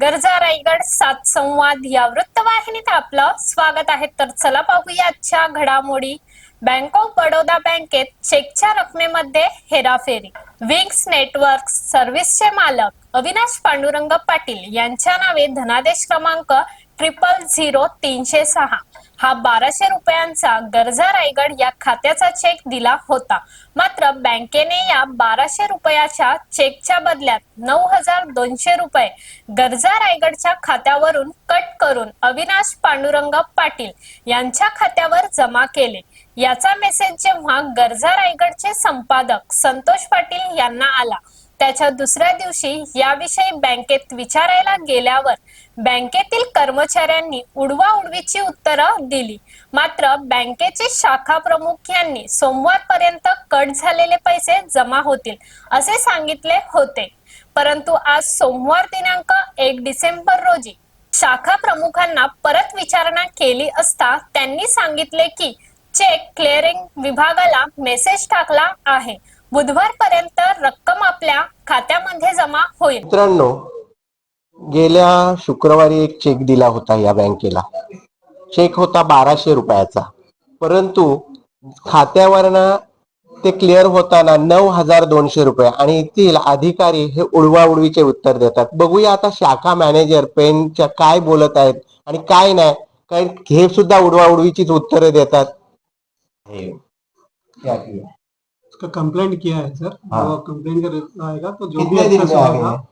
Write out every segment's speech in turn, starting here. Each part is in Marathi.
गरजा रायगड सात संवाद या वृत्तवाहिनीत आपलं स्वागत आहे. तर चला पाहूया आजच्या घडामोडी. बँक ऑफ बडोदा बँकेत चेकच्या रकमेमध्ये हेराफेरी. विंग्स नेटवर्क सर्व्हिसचे मालक अविनाश पांडुरंग पाटील यांच्या नावे धनादेश क्रमांक ट्रिपल झिरो तीनशे सहा. हा बाराशे रुपयांचा गरजा रायगड या खात्याचा चेक दिला होता. मात्र बँकेने या बाराशे रुपयाच्या चेकच्या बदल्यात नऊ हजार दोनशे रुपये गरजा रायगडच्या खात्यावरून कट करून अविनाश पांडुरंग पाटील यांच्या खात्यावर जमा केले. याचा मेसेज जेव्हा गरजा रायगडचे संपादक संतोष पाटील यांना आला त्याच्या दुसऱ्या दिवशी याविषयी बँकेत विचारायला गेल्यावर बँकेतील कर्मचाऱ्यांनी उडवा उडवीची उत्तरं दिली. मात्र बँकेचे शाखा प्रमुख यांनी सोमवारपर्यंत कट झालेले पैसे जमा होतील असे सांगितले होते. परंतु आज सोमवार दिनांक एक डिसेंबर रोजी शाखा प्रमुखांना परत विचारणा केली असता त्यांनी सांगितले की चेक क्लिअरिंग विभागाला मेसेज टाकला आहे. बुधवारपर्यंत रक्कम आपल्या खात्यामध्ये जमा होईल. मित्रांनो गेल्या शुक्रवारी एक चेक दिला होता या बँकेला. चेक होता बाराशे रुपयाचा. परंतु खात्यावरनं ते क्लिअर होताना नऊ हजार दोनशे रुपये आणि येथील अधिकारी हे उडवाउडवीचे उत्तर देतात. बघूया आता शाखा मॅनेजर पेनच्या काय बोलत आहेत आणि काय नाही. कारण हे सुद्धा उडवाउडवीचीच उत्तरे देतात. उसका कंप्लेंट किया है सर हाँ। वो कंप्लेंट का आएगा तो जो भी दिन एक्सेस में आ होगा गए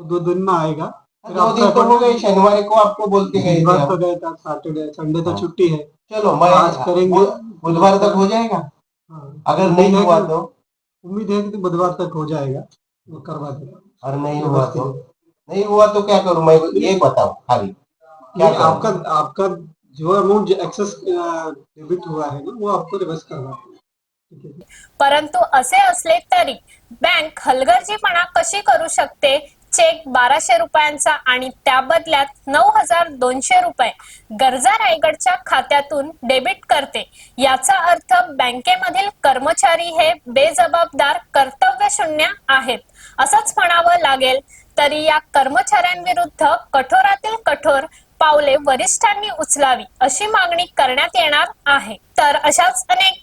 वो दो दिन में आएगा। दो दिन तो हो गए शनिवार को आपको बोलते गए बुधवार। को गया था सैटरडे संडे तो हाँ। छुट्टी है। चलो मैं आज करेंगे। बुधवार तक हो जाएगा? हाँ। अगर नहीं है हुआ तो? उम्मीद है कि बुधवार तक हो जाएगा। वो करवा देगा। और नहीं हुआ तो? नहीं हुआ तो क्या करूँ? मैं ये बताओ खाली। क्या आपका आपका जो अमाउंट एक्सेस डेबिट हुआ है ना वो आपको रिवर्स करना है परंतु असे असले तरी बँक हलगर्जीपणा कशी करू शकते? चेक बाराशे रुपयांचा आणि त्या बदल्यात नऊ हजार दोनशे रुपये गरजा रायगडच्या खात्यातून डेबिट करते. याचा अर्थ बँकेमधील कर्मचारी हे बेजबाबदार कर्तव्यशून्य आहेत. असंच म्हणावं लागेल तरी या कर्मचाऱ्यांविरुद्ध कठोरातील कठोर पावले वरिष्ठांनी उचलावी अशी मागणी करण्यात येणार आहे. तर अशाच अनेक